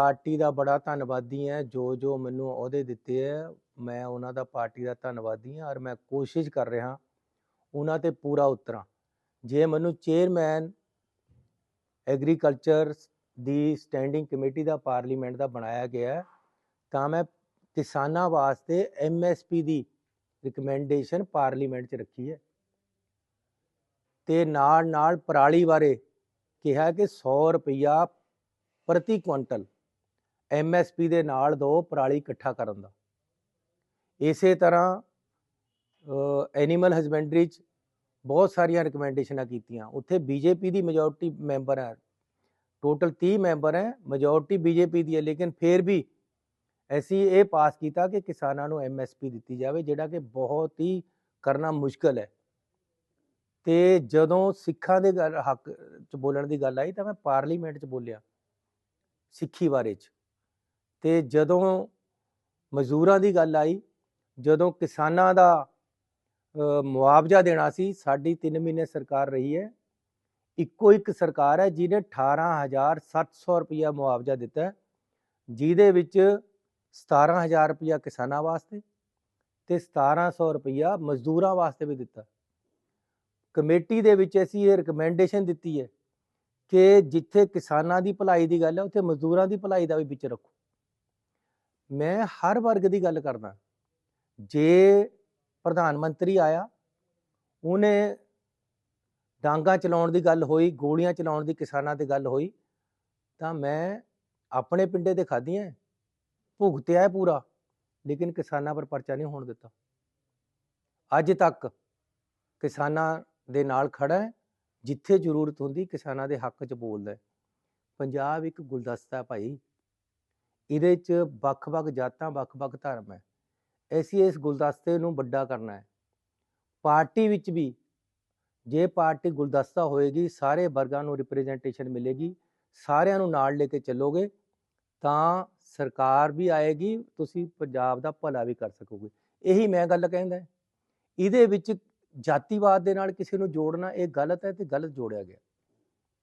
Party ਦਾ ਬੜਾ ਧੰਨਵਾਦੀ ਹਾਂ, ਜੋ ਜੋ ਮੈਨੂੰ ਅਹੁਦੇ ਦਿੱਤੇ ਹੈ, ਮੈਂ ਉਹਨਾਂ ਦਾ ਪਾਰਟੀ ਦਾ ਧੰਨਵਾਦੀ ਹਾਂ ਔਰ ਮੈਂ ਕੋਸ਼ਿਸ਼ ਕਰ ਰਿਹਾ ਉਹਨਾਂ ਤੇ ਪੂਰਾ ਉਤਰਾਂ। ਜੇ ਮੈਨੂੰ ਚੇਅਰਮੈਨ ਐਗਰੀਕਲਚਰ ਦੀ ਸਟੈਂਡਿੰਗ ਕਮੇਟੀ ਦਾ ਪਾਰਲੀਮੈਂਟ ਦਾ ਬਣਾਇਆ ਗਿਆ ਤਾਂ ਮੈਂ ਕਿਸਾਨਾਂ ਵਾਸਤੇ ਐਮਐਸਪੀ ਦੀ ਰਿਕਮੈਂਡੇਸ਼ਨ ਪਾਰਲੀਮੈਂਟ 'ਚ ਰੱਖੀ ਹੈ। ਤੇ ਨਾਲ ਨਾਲ ਪਰਾਲੀ ਬਾਰੇ ਕਿਹਾ ਕਿ 100 ਰੁਪਇਆ ਪ੍ਰਤੀ ਕੁਇੰਟਲ ਐਮਐਸਪੀ ਦੇ ਨਾਲ ਦੋ ਪਰਾਲੀ ਇਕੱਠਾ ਕਰਨ ਦਾ। ਇਸੇ ਤਰ੍ਹਾਂ ਐਨੀਮਲ ਹਸਬੈਂਡਰੀ ਚ ਬਹੁਤ ਸਾਰੀਆਂ ਰਿਕਮੈਂਡੇਸ਼ਨਾਂ ਕੀਤੀਆਂ। ਉੱਥੇ ਬੀਜੇਪੀ ਦੀ ਮੈਜੋਰਟੀ ਮੈਂਬਰ ਹੈ। ਟੋਟਲ 30 ਮੈਂਬਰ ਹੈ ਮੈਜੋਰਟੀ ਬੀਜੇਪੀ ਦੀ ਹੈ। ਲੇਕਿਨ ਫਿਰ ਵੀ ਅਸੀਂ ਇਹ ਪਾਸ ਕੀਤਾ ਕਿ ਕਿਸਾਨਾਂ ਨੂੰ ਐਮਐਸਪੀ ਦਿੱਤੀ ਜਾਵੇ, ਜਿਹੜਾ ਕਿ ਬਹੁਤ ਹੀ ਕਰਨਾ ਮੁਸ਼ਕਲ ਹੈ। ਤੇ ਜਦੋਂ ਸਿੱਖਾਂ ਦੇ ਗੱਲ, ਹੱਕ ਚ ਬੋਲਣ ਦੀ ਗੱਲ ਆਈ ਤਾਂ ਮੈਂ ਪਾਰਲੀਮੈਂਟ ਚ ਬੋਲਿਆ, ਸਿੱਖੀ ਬਾਰੇ ਚ। ਤੇ ਜਦੋਂ ਮਜ਼ਦੂਰਾਂ ਦੀ ਗੱਲ ਆਈ, ਜਦੋਂ ਕਿਸਾਨਾਂ ਦਾ ਮੁਆਵਜ਼ਾ ਦੇਣਾ ਸੀ, ਸਾਡੀ 3 ਮਹੀਨੇ ਸਰਕਾਰ ਰਹੀ ਹੈ, ਇੱਕੋ ਇੱਕ ਸਰਕਾਰ ਹੈ ਜਿਹਨੇ 18700 ਰੁਪਇਆ ਮੁਆਵਜ਼ਾ ਦਿੱਤਾ ਜਿਹਦੇ ਵਿੱਚ 17000 ਰੁਪਇਆ ਕਿਸਾਨਾਂ ਵਾਸਤੇ ਤੇ 1700 ਰੁਪਇਆ ਮਜ਼ਦੂਰਾਂ ਵਾਸਤੇ ਵੀ ਦਿੱਤਾ। ਕਮੇਟੀ ਦੇ ਵਿੱਚ ਅਸੀਂ ਇਹ ਰਿਕਮੈਂਡੇਸ਼ਨ ਦਿੱਤੀ ਹੈ ਕਿ ਜਿੱਥੇ ਕਿਸਾਨਾਂ ਦੀ ਭਲਾਈ ਦੀ ਗੱਲ ਹੈ, ਉੱਥੇ ਮਜ਼ਦੂਰਾਂ ਦੀ ਭਲਾਈ ਦਾ ਵੀ ਵਿੱਚ ਰੱਖੋ। ਮੈਂ ਹਰ ਵਰਗ ਦੀ ਗੱਲ ਕਰਦਾ। ਜੇ ਪ੍ਰਧਾਨ ਮੰਤਰੀ ਆਇਆ, ਉਹਨੇ ਡਾਂਗਾ ਚਲਾਉਣ ਦੀ ਗੱਲ ਹੋਈ, ਗੋਲੀਆਂ ਚਲਾਉਣ ਦੀ ਕਿਸਾਨਾਂ ਤੇ ਗੱਲ ਹੋਈ, ਤਾਂ ਮੈਂ ਆਪਣੇ ਪਿੰਡੇ ਤੇ ਖਾਧੀਆਂ ਭੁਗਤਿਆ ਹੈ ਪੂਰਾ, ਲੇਕਿਨ ਕਿਸਾਨਾਂ ਪਰ ਪਰਚਾ ਨਹੀਂ ਹੋਣ ਦਿੱਤਾ। ਅੱਜ ਤੱਕ ਕਿਸਾਨਾਂ ਦੇ ਨਾਲ ਖੜਾ ਹੈ ਜਿੱਥੇ ਜ਼ਰੂਰਤ ਹੁੰਦੀ ਕਿਸਾਨਾਂ ਦੇ ਹੱਕ 'ਚ ਬੋਲਦਾ ਹੈ ਪੰਜਾਬ ਇੱਕ ਗੁਲਦਸਤਾ ਭਾਈ। ਇਹਦੇ 'ਚ ਵੱਖ-ਵੱਖ ਜਾਤਾਂ, ਵੱਖ-ਵੱਖ ਧਰਮ ਹੈ। ਅਸੀਂ ਇਸ ਗੁਲਦਸਤੇ ਨੂੰ ਵੱਡਾ ਕਰਨਾ ਹੈ। ਪਾਰਟੀ ਵਿੱਚ ਵੀ ਜੇ ਪਾਰਟੀ ਗੁਲਦਸਤਾ ਹੋਏਗੀ, ਸਾਰੇ ਵਰਗਾਂ ਨੂੰ ਰਿਪਰੈਜ਼ੈਂਟੇਸ਼ਨ ਮਿਲੇਗੀ, ਸਾਰਿਆਂ ਨੂੰ ਨਾਲ ਲੈ ਕੇ ਚੱਲੋਗੇ, ਤਾਂ ਸਰਕਾਰ ਵੀ ਆਏਗੀ, ਤੁਸੀਂ ਪੰਜਾਬ ਦਾ ਭਲਾ ਵੀ ਕਰ ਸਕੋਗੇ। ਇਹੀ ਮੈਂ ਗੱਲ ਕਹਿੰਦਾ ਇਹਦੇ ਵਿੱਚ ਜਾਤੀਵਾਦ ਦੇ ਨਾਲ ਕਿਸੇ ਨੂੰ ਜੋੜਨਾ, ਇਹ ਗਲਤ ਹੈ ਤੇ ਗਲਤ ਜੋੜਿਆ ਗਿਆ।